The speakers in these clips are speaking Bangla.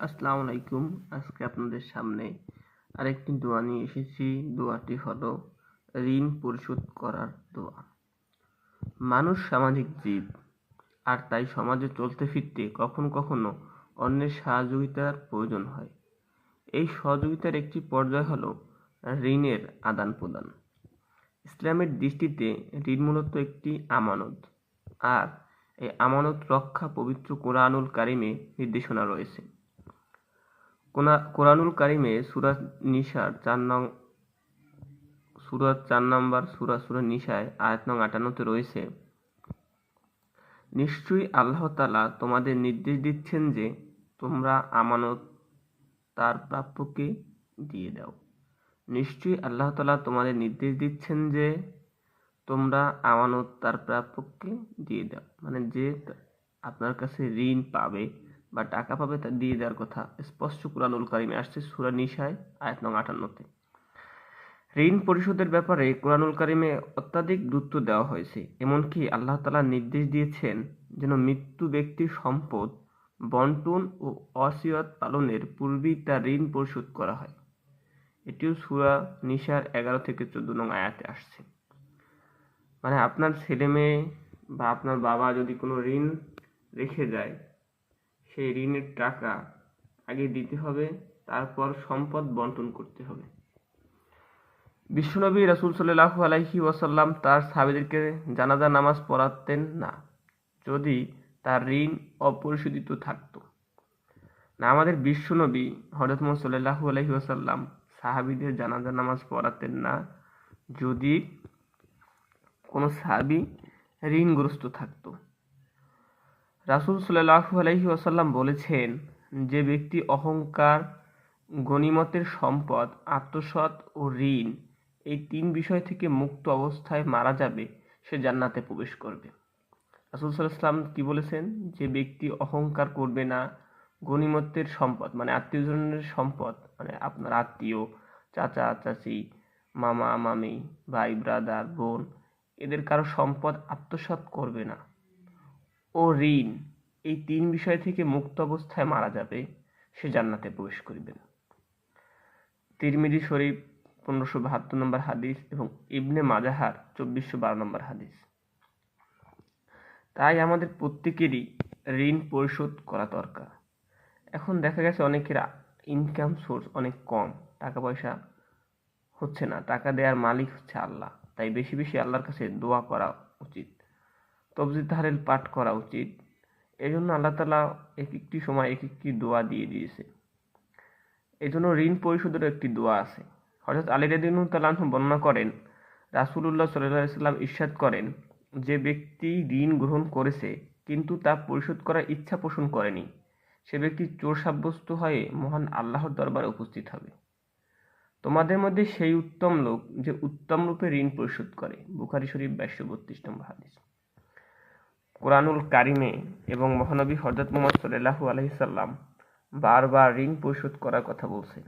আসসালামু আলাইকুম। আজকে আপনাদের সামনে আরেকটি দোয়া নিয়ে এসেছি। দোয়াটি হলো ঋণ পরিশোধ করার দোয়া। মানুষ সামাজিক জীব, আর তাই সমাজে চলতে ফিরতে কখনো কখনো অন্যের সহযোগিতার প্রয়োজন হয়। এই সহযোগিতার একটি পর্যায় হলো ঋণের আদান প্রদান। ইসলামের দৃষ্টিতে ঋণ মূলত একটি আমানত, আর এই আমানত রক্ষা পবিত্র কোরআনুল কারিমে নির্দেশনা রয়েছে। কোরআনুল কারিমে সুরা নিসার চার নং, সুরা চার নম্বর সুরা সুরা নিশায় আয়াত নং আটান্নতে রয়েছে। নিশ্চয়ই আল্লাহ তালা তোমাদের নির্দেশ দিচ্ছেন যে তোমরা আমানত তার প্রাপ্যকে দিয়ে দাও। নিশ্চয়ই আল্লাহ তালা তোমাদের নির্দেশ দিচ্ছেন যে তোমরা আমানত তার প্রাপ্যকে দিয়ে দাও। মানে যে আপনার কাছে ঋণ পাবে বা টাকা পাবে তা দিয়ে দেওয়ার কথা। স্পষ্ট কোরআনুল কারিমে আসছে সুরা নিশায় আয়াত নং আটান্নতে। ঋণ পরিশোধের ব্যাপারে কোরআনুল কারিমে অত্যাধিক গুরুত্ব দেওয়া হয়েছে, এমনকি আল্লাহ তালা নির্দেশ দিয়েছেন যেন মৃত্যু ব্যক্তির সম্পদ, বন্টন ও অসিয়ত পালনের পূর্বেই তার ঋণ পরিশোধ করা হয়। এটিও সুরা নিশার এগারো থেকে চোদ্দ নং আয়াতে আসছে। মানে আপনার ছেলে মেয়ে বা আপনার বাবা যদি কোনো ঋণ রেখে যায় সেই ঋণের টাকা আগে দিতে হবে, তারপর সম্পদ বন্টন করতে হবে। বিশ্বনবী রাসুল সাল্লাহু আলাইহি ওয়াসাল্লাম তার সাহাবিদেরকে জানাজা, নামাজ পড়াতেন না, যদি তার ঋণ অপরিশোধিত থাকতো। না, আমাদের বিশ্বনবী হজরত মোহাম্মদ সাল্লাহু আলাইহি ওয়াসাল্লাম সাহাবিদের জানাজা, নামাজ পড়াতেন না, যদি কোনো সাহাবি ঋণগ্রস্ত থাকতো। রাসুল সাল্লাহ আলহি আসাল্লাম বলেছেন যে ব্যক্তি অহংকার, গণিমতের সম্পদ, আত্মসৎ ও ঋণ এই তিন বিষয় থেকে মুক্ত অবস্থায় মারা যাবে, সে জান্নাতে প্রবেশ করবে। রাসুল সাল্লাম কি বলেছেন? যে ব্যক্তি অহংকার করবে না, গণিমতের সম্পদ মানে আত্মীয়জনের সম্পদ মানে আপনার আত্মীয়, চাচা, চাচি, মামা, মামি, ভাই ব্রাদার বোন, এদের কারও সম্পদ আত্মসাৎ করবে না। ও ঋণ এই তিন বিষয় থেকে মুক্ত অবস্থায় মারা যাবে, সে জান্নাতে প্রবেশ করিবে। না তিরমিজি শরীফ পনেরোশো বাহাত্তর নম্বর হাদিস এবং ইবনে মাজাহার চব্বিশশো বারো নম্বর হাদিস। তাই আমাদের প্রত্যেকেরই ঋণ পরিশোধ করা দরকার। এখন দেখা গেছে অনেকের ইনকাম সোর্স অনেক কম টাকা পয়সা হচ্ছে না, টাকা দেওয়ার মালিক হচ্ছে আল্লাহ। তাই বেশি বেশি আল্লাহর কাছে দোয়া করা উচিত তবজি পাঠ করা উচিত। এই জন্য আল্লাহ তালা এক একটি সময় এক একটি দোয়া দিয়ে দিয়েছে। এই জন্য ঋণ পরিশোধের একটি দোয়া আছে। হঠাৎ আলী রেদিন তালাহ বর্ণনা করেন, রাসুলুল্লাহ সাল্লাহ সাল্লাম ইস্বাদ করেন, যে ব্যক্তি ঋণ গ্রহণ করেছে কিন্তু তা পরিশোধ করার ইচ্ছা পোষণ করেনি, সে ব্যক্তি চোর সাব্যস্ত হয়ে মহান আল্লাহর দরবারে উপস্থিত হবে। তোমাদের মধ্যে সেই উত্তম লোক যে উত্তম রূপে ঋণ পরিশোধ করে। বুখারি শরীফ বাইশশো বত্রিশ নম্বর হাদিস। কোরআনুল কারিমে এবং মহানবী হজরত মোহাম্মদ সাল্লাহু আলহিসাল্লাম বারবার ঋণ পরিশোধ করার কথা বলছেন।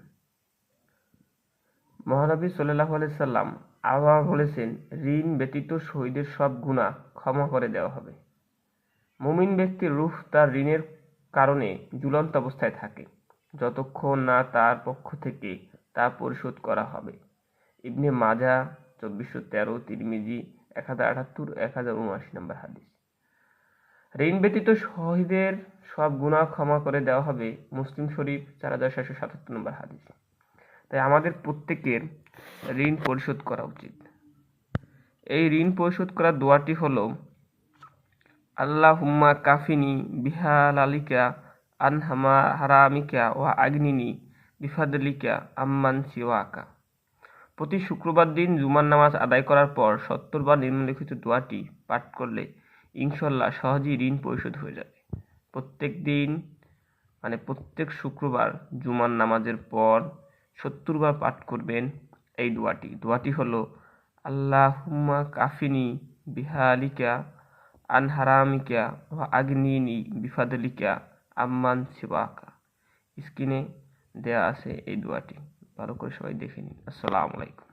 মহানবী সাল্লাহু আলাইসাল্লাম আবহাওয়া বলেছেন, ঋণ ব্যতীত শহীদের সব গুণা ক্ষমা করে দেওয়া হবে। মুমিন ব্যক্তির রুহ তার ঋণের কারণে ঝুলন্ত অবস্থায় থাকে, যতক্ষণ না তার পক্ষ থেকে তা পরিশোধ করা হবে। ইবনে মাজা চব্বিশশো তেরো, তিরমিজি, এক হাজার আটাত্তর, এক হাজার উনআশি নম্বর হাদিস। ঋণ ব্যতীত শহীদের সব গুণা ক্ষমা করে দেওয়া হবে মুসলিম শরীফ চার হাজার সাতশো সাতাত্তর নম্বর হাদিস। তাই আমাদের প্রত্যেকের ঋণ পরিশোধ করা উচিত। এই ঋণ পরিশোধ করার দোয়াটি হল আল্লাহ হুম্মা কাফিনি বিহাল আলিকা আনহামা হারামিকা ও আগ্নিনী বিফাদলিকা আম্মান সিওয়াকা। প্রতি শুক্রবার দিন জুমার নামাজ আদায় করার পর সত্তর বার নিম্নলিখিত দোয়াটি পাঠ করলে ইনশাল্লাহ সহজেই ঋণ পরিশোধ হয়ে যাবে। প্রত্যেক দিন মানে প্রত্যেক শুক্রবার জুমার নামাজের পর সত্তর বার পাঠ করবেন এই দোয়াটি। দোয়াটি হলো, আল্লাহুম্মা কাফিনি বিহালিকা আনহারামিকা ও আগ্নিনি বিফাদলিকা, আম্মান শিবাকা স্ক্রিনে দেয়া আছে এই দোয়াটি। ভালো করে সবাই দেখে নিন। আসসালামু আলাইকুম।